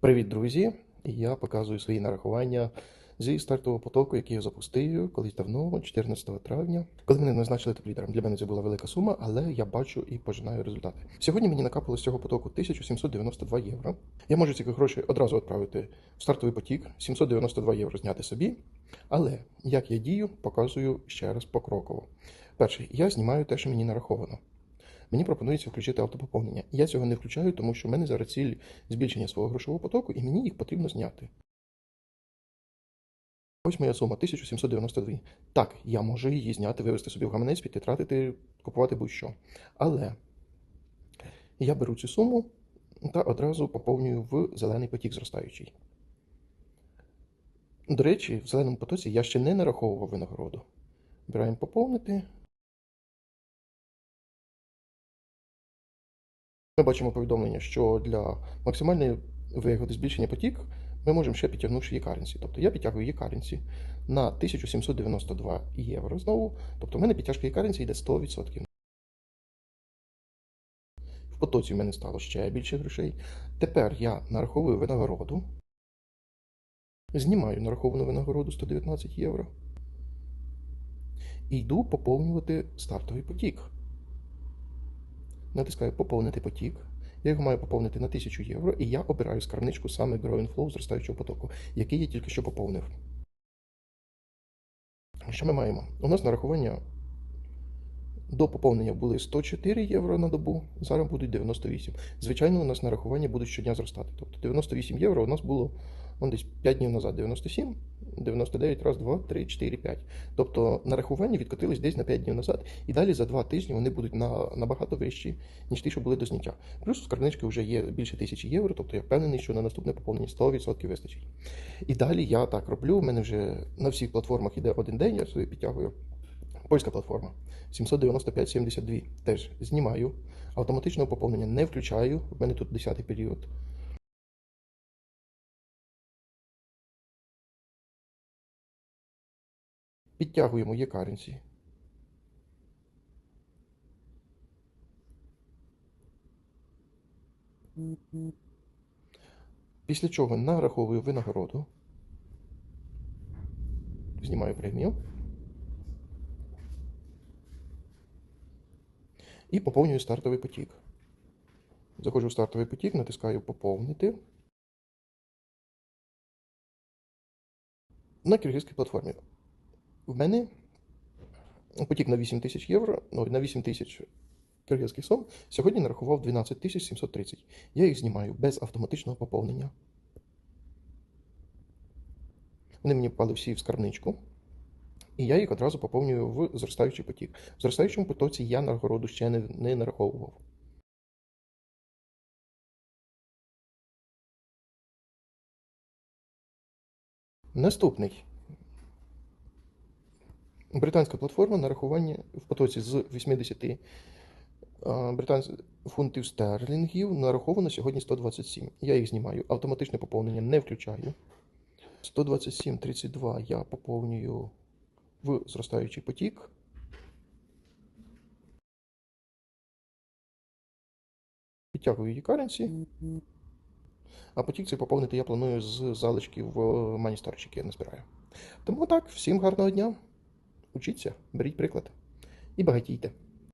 Привіт, друзі! Я показую свої нарахування зі стартового потоку, який я запустив колись давно, 14 травня. Коли мене назначили топ-лідером, для мене це була велика сума, але я бачу і пожинаю результати. Сьогодні мені накапало з цього потоку 1792 євро. Я можу ці гроші одразу відправити в стартовий потік, 792 євро зняти собі. Але як я дію, показую ще раз покроково. Перше, я знімаю те, що мені нараховано. Мені пропонується включити автопоповнення. Я цього не включаю, тому що в мене зараз ціль збільшення свого грошового потоку, і мені їх потрібно зняти. Ось моя сума 1792. Так, я можу її зняти, вивести собі в гаманець, піти тратити, купувати будь-що. Але я беру цю суму та одразу поповнюю в зелений потік зростаючий. До речі, в зеленому потоці я ще не нараховував винагороду. Бираємо поповнити. Ми бачимо повідомлення, що для максимальної вигоди збільшення потік ми можемо ще підтягнувши є-каренсі. Тобто я підтягую є-каренсі на 1792 євро знову. Тобто в мене підтяжка є-каренсі йде 100%. В потоці в мене стало ще більше грошей. Тепер я нараховую винагороду. Знімаю нараховану винагороду 119 євро. І йду поповнювати стартовий потік. Натискаю Поповнити потік. Я його маю поповнити на 1000 євро, і я обираю скарбничку саме Growing Flow зростаючого потоку, який я тільки що поповнив. Що ми маємо? У нас нарахування до поповнення були 104 євро на добу, зараз будуть 98. Звичайно, у нас нарахування будуть щодня зростати. Тобто 98 євро у нас було он десь 5 днів назад 97, 99, раз, 2, 3, 4, 5. Тобто нарахування відкотились десь на 5 днів назад, і далі за 2 тижні вони будуть на, набагато вищі, ніж ті, що були до зняття. Плюс у скарбнички вже є більше тисячі євро, тобто я впевнений, що на наступне поповнення 100% вистачить. І далі я так роблю. У мене вже на всіх платформах іде один день, я собі підтягую. Польська платформа 795,72. Теж знімаю. Автоматичного поповнення не включаю. В мене тут 10-й період. Підтягуємо є-каренсі. Після чого нараховую винагороду. Знімаю премію. І поповнюю стартовий потік. Заходжу в стартовий потік, натискаю Поповнити. На киргизькій платформі. В мене потік на 8 тисяч євро, ну, на 8 тисяч киргизьких сом. Сьогодні нарахував 12 тисяч 730. Я їх знімаю без автоматичного поповнення. Вони мені впали всі в скарбничку. І я їх одразу поповнюю в зростаючий потік. В зростаючому потоці я нагороду ще не, не нараховував. Наступний. Британська платформа нарахування в потоці з 80 а, британських фунтів стерлінгів нараховано сьогодні 127. Я їх знімаю. Автоматичне поповнення не включаю. 127,32 я поповнюю в зростаючий потік. Підтягую її currency. А потік цей поповнити я планую з залишків в Money які я не збираю. Тому так, всім гарного дня. Учіться, беріть приклад і багатійте.